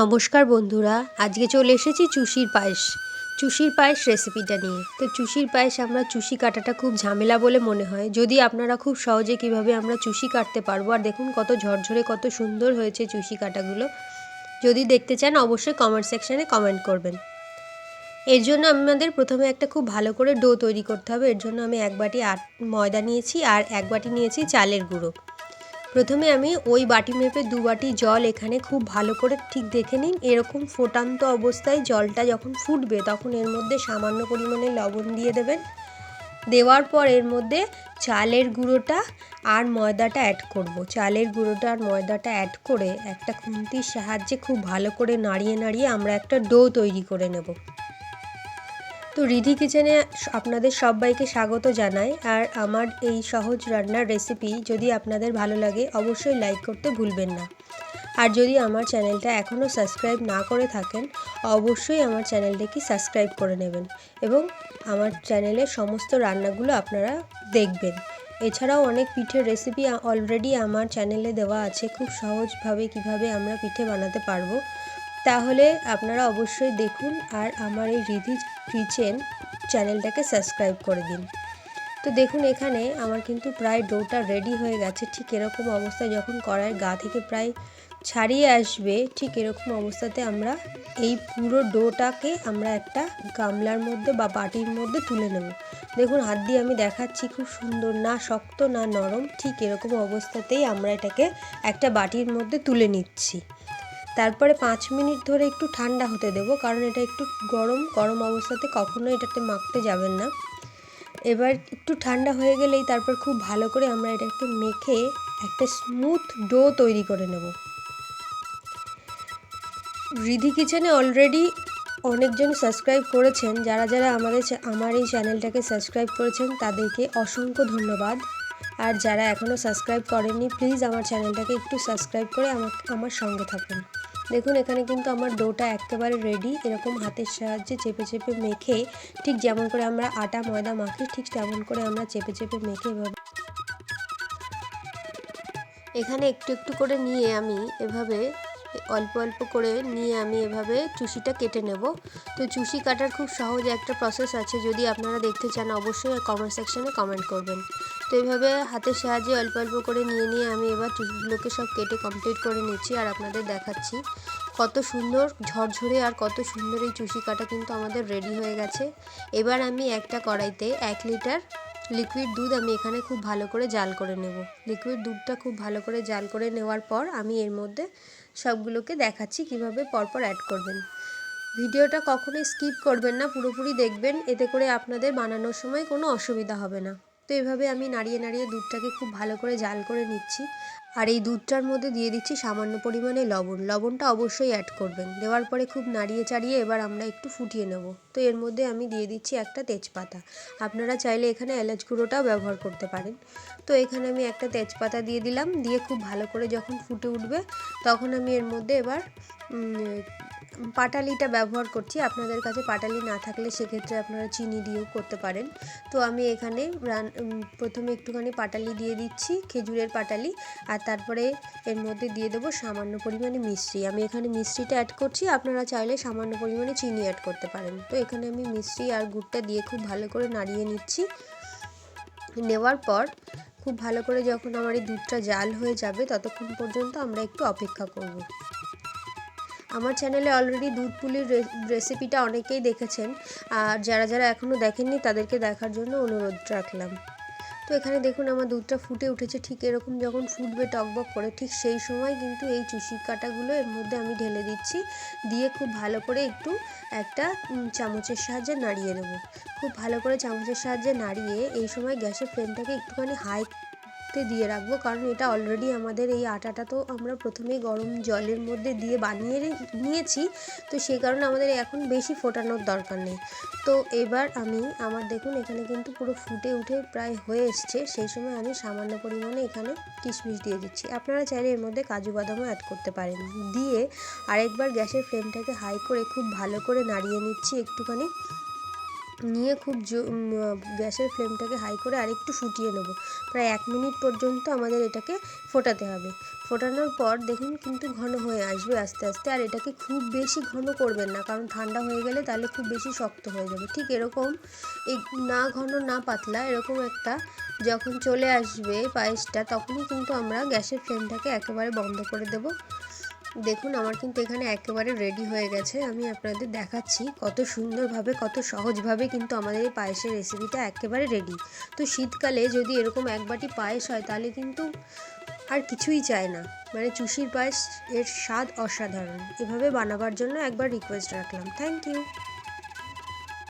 নমস্কার বন্ধুরা, আজকে চলে এসেছি চুষির পায়েস। চুষির পায়েস রেসিপিটা নিয়ে। তো চুষির পায়েস আমরা চুষি কাটাটা খুব ঝামেলা বলে মনে হয়। যদি আপনারা খুব সহজে কীভাবে আমরা চুষি কাটতে পারব, আর দেখুন কত ঝরঝরে, কত সুন্দর হয়েছে চুষি কাটাগুলো। যদি দেখতে চান, অবশ্যই কমেন্ট সেকশানে কমেন্ট করবেন। এর জন্য আমাদের প্রথমে একটা খুব ভালো করে ডো তৈরি করতে হবে। এর জন্য আমি এক বাটি আট ময়দা নিয়েছি, আর এক বাটি নিয়েছি চালের গুঁড়ো। প্রথমে আমি ওই বাটি মেপে দু বাটি জল এখানে খুব ভালো করে ঠিক দেখে নিন। এরকম ফোটান্ত অবস্থায় জলটা যখন ফুটবে, তখন এর মধ্যে সামান্য পরিমাণে লবণ দিয়ে দেবেন। দেওয়ার পর এর মধ্যে চালের গুঁড়োটা আর ময়দাটা অ্যাড করব। চালের গুঁড়োটা আর ময়দাটা অ্যাড করে একটা খুন্তির সাহায্যে খুব ভালো করে নাড়িয়ে নাড়িয়ে আমরা একটা ডো তৈরি করে নেব। তো রিধি কিচেনে আপনাদের সবাইকে স্বাগত জানাই। আর আমার এই সহজ রান্নার রেসিপি যদি আপনাদের ভালো লাগে, অবশ্যই লাইক করতে ভুলবেন না। আর যদি আমার চ্যানেলটা এখনও সাবস্ক্রাইব না করে থাকেন, অবশ্যই আমার চ্যানেলটাকে সাবস্ক্রাইব করে নেবেন এবং আমার চ্যানেলের সমস্ত রান্নাগুলো আপনারা দেখবেন। এছাড়াও অনেক পিঠের রেসিপি অলরেডি আমার চ্যানেলে দেওয়া আছে, খুব সহজভাবে কীভাবে আমরা পিঠে বানাতে পারব। তাহলে আপনারা অবশ্যই দেখুন। আর আমার এই রিধি কিচেন চ্যানেলটাকে সাবস্ক্রাইব করে দিন। তো দেখুন এখানে আমার কিন্তু প্রায় ডোটা রেডি হয়ে গেছে। ঠিক এরকম অবস্থায় যখন কড়াইয়ের গা থেকে প্রায় ছাড়িয়ে আসবে, ঠিক এরকম অবস্থাতে আমরা এই পুরো ডোটাকে আমরা একটা গামলার মধ্যে বা বাটির মধ্যে তুলে নেব। দেখুন হাত দিয়ে আমি দেখাচ্ছি খুব সুন্দর না শক্ত না নরম, ঠিক এরকম অবস্থাতেই আমরা এটাকে একটা বাটির মধ্যে তুলে নিচ্ছি। তারপরে পাঁচ মিনিট ধরে একটু ঠান্ডা হতে দেব, কারণ এটা একটু গরম গরম অবস্থাতে কখনো এটাতে মাখতে যাবেন না। এবার একটু ঠান্ডা হয়ে গেলেই তারপর খুব ভালো করে আমরা এটাকে মেখে একটা স্মুথ ডো তৈরি করে নেব। রিধি কিচেনে অলরেডি অনেকজন সাবস্ক্রাইব করেছেন, যারা যারা আমাদের আমার এই চ্যানেলটাকে সাবস্ক্রাইব করেছেন, তাদেরকে অসংখ্য ধন্যবাদ। আর যারা এখনও সাবস্ক্রাইব করেননি প্লিজ আমার চ্যানেলটাকে একটু সাবস্ক্রাইব করে আমার আমার সঙ্গে থাকুন। দেখুন, এখানে কিন্তু আমার ডোটা একেবারে রেডি এরকম হাতের সাহায্যে চেপে চেপে মেখে, ঠিক যেমন করে আমরা আটা, ময়দা মাখি, ঠিক তেমন করে আমরা চেপে চেপে মেখে এভাবে এখানে একটু একটু করে নিয়ে আমি এভাবে, অল্প অল্প করে নিয়ে আমি এভাবে চুষিটা কেটে নেব। তো চুষি কাটার খুব সহজ একটা প্রসেস আছে, যদি আপনারা দেখতে চান, অবশ্যই কমেন্ট সেকশানে কমেন্ট করবেন। তো এইভাবে হাতের সাহায্যে অল্প অল্প করে নিয়ে নিয়ে আমি এবার চুষিগুলোকে সব কেটে কমপ্লিট করে নিচ্ছি আর আপনাদের দেখাচ্ছি। কত সুন্দর ঝরঝরে আর কত সুন্দর এই চুষি কাটা কিন্তু আমাদের রেডি হয়ে গেছে। এবার আমি একটা কড়াইতে এক লিটার লিকুইড দুধ আমি এখানে খুব ভালো করে জাল করে নেব। লিকুইড দুধটা খুব ভালো করে জাল করে নেওয়ার পর আমি এর মধ্যে সবগুলোকে দেখাচ্ছি কীভাবে পরপর অ্যাড করবেন। ভিডিওটা কখনোই স্কিপ করবেন না, পুরোপুরি দেখবেন, এতে করে আপনাদের বানানোর সময় কোনো অসুবিধা হবে না। তো এভাবে আমি নাড়িয়ে নাড়িয়ে দুধটাকে খুব ভালো করে জাল করে নিচ্ছি। আর এই দুধটার মধ্যে দিয়ে দিচ্ছি সামান্য পরিমাণে লবণ। লবণটা অবশ্যই অ্যাড করবেন। দেওয়ার পরে খুব নাড়িয়ে চাড়িয়ে এবার আমরা একটু ফুটিয়ে নেব। তো এর মধ্যে আমি দিয়ে দিচ্ছি একটা তেজপাতা। আপনারা চাইলে এখানে এলাচ গুঁড়োটাও ব্যবহার করতে পারেন। তো এখানে আমি একটা তেজপাতা দিয়ে দিলাম। দিয়ে খুব ভালো করে যখন ফুটে উঠবে, তখন আমি এর মধ্যে এবার পাটালিটা ব্যবহার করছি। আপনাদের কাছে পাটালি না থাকলে সেক্ষেত্রে আপনারা চিনি দিয়েও করতে পারেন। তো আমি এখানে প্রথমে একটুখানি পাটালি দিয়ে দিচ্ছি, খেজুরের পাটালি, আর তারপরে এর মধ্যে দিয়ে দেবো সামান্য পরিমাণে মিষ্টি। আমি এখানে মিষ্টিটা অ্যাড করছি, আপনারা চাইলে সামান্য পরিমাণে চিনি অ্যাড করতে পারেন। তো এখানে আমি মিষ্টি আর গুড়টা দিয়ে খুব ভালো করে নাড়িয়ে নিচ্ছি। নেওয়ার পর খুব ভালো করে যখন আমার এই দুধটা জাল হয়ে যাবে, ততক্ষণ পর্যন্ত আমরা একটু অপেক্ষা করব। আমার চ্যানেলে অলরেডি দুধ পুলির রেসিপিটা অনেকেই দেখেছেন। আর যারা যারা এখনও দেখেননি, তাদেরকে দেখার জন্য অনুরোধ রাখলাম। তো এখানে দেখুন, আমার দুধটা ফুটে উঠেছে। ঠিক এরকম যখন ফুটবে টকবক করে, ঠিক সেই সময় কিন্তু এই চুষি কাটাগুলো এর মধ্যে আমি ঢেলে দিচ্ছি। দিয়ে খুব ভালো করে একটু একটা চামচের সাহায্যে নাড়িয়ে নেব। খুব ভালো করে চামচের সাহায্যে নাড়িয়ে এই সময় গ্যাসের ফ্লেমটাকে একটুখানি হাই তে দিয়ে রাখব। কারণ এটা অলরেডি আমাদের এই আটাটা তো আমরা প্রথমেই গরম জলের মধ্যে দিয়ে বানিয়ে নিয়েছি। তো সেই কারণে আমাদের এখন বেশি ফোটানোর দরকার নেই। তো এবার আমি, আমার দেখুন এখানে কিন্তু পুরো ফুটে উঠে প্রায় হয়ে এসছে। সেই সময় আমি সামান্য পরিমাণে এখানে কিশমিশ দিয়ে দিচ্ছি। আপনারা চাইলে এর মধ্যে কাজু বাদামও অ্যাড করতে পারেন। দিয়ে আরেকবার গ্যাসের ফ্লেমটাকে হাই করে খুব ভালো করে নাড়িয়ে নিচ্ছি একটুখানি। নিয়ে খুব জো- গ্যাসের ফ্লেমটাকে হাই করে আরেকটু ফুটিয়ে নেব। প্রায় এক মিনিট পর্যন্ত আমাদের এটাকে ফোটাতে হবে। ফোটানোর পর দেখুন কিন্তু ঘন হয়ে আসবে আস্তে আস্তে, আর এটাকে খুব বেশি ঘন করবেন না, কারণ ঠান্ডা হয়ে গেলে তাহলে খুব বেশি শক্ত হয়ে যাবে। ঠিক এরকম এই না ঘন, না পাতলা এরকম একটা যখন চলে আসবে পায়েসটা, তখনই কিন্তু আমরা গ্যাসের ফ্লেমটাকে একেবারে বন্ধ করে দেব। দেখুন, আমার কিন্তু এখানে একেবারে রেডি হয়ে গেছে। আমি আপনাদের দেখাচ্ছি কত সুন্দরভাবে, কত সহজভাবে কিন্তু আমাদের এই পায়েসের রেসিপিটা একেবারে রেডি তো শীতকালে যদি এরকম এক বাটি পায়েস হয়, তাহলে কিন্তু আর কিছুই চায় না। মানে চুষির পায়েস এর স্বাদ অসাধারণ। এভাবে বানাবার জন্য একবার রিকোয়েস্ট রাখলাম। Thank you